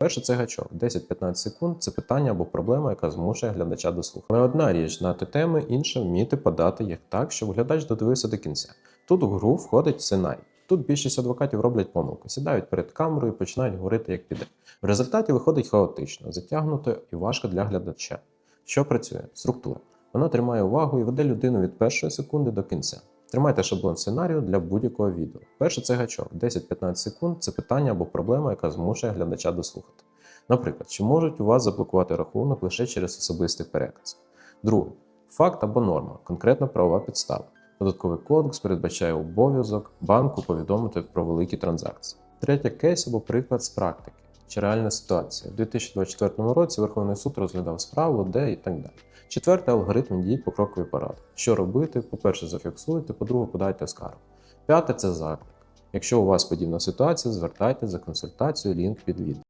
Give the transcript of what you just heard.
Перше це гачок. 10-15 секунд це питання або проблема, яка змушує глядача дослухати. Але одна річ знати теми, інша вміти подати їх так, щоб глядач додивився до кінця. Тут у гру входить сценарій. Тут більшість адвокатів роблять помилку, сідають перед камерою і починають говорити, як піде. В результаті виходить хаотично, затягнуто і важко для глядача. Що працює? Структура. Вона тримає увагу і веде людину від першої секунди до кінця. Тримайте шаблон сценарію для будь-якого відео. Перше це гачок. 10-15 секунд це питання або проблема, яка змушує глядача дослухати. Наприклад, чи можуть у вас заблокувати рахунок лише через особистий переказ? Друге факт або норма, конкретна правова підстава. Податковий кодекс передбачає обов'язок банку повідомити про великі транзакції. Третє кейс або приклад з практики чи реальна ситуація. У 2024 році Верховний суд розглядав справу, де і так далі. Четверте алгоритм дій покрокові поради. Що робити? По-перше, зафіксуйте, по-друге, подайте скаргу. П'яте це заклик. Якщо у вас подібна ситуація, звертайтеся за консультацією, лінк під відео.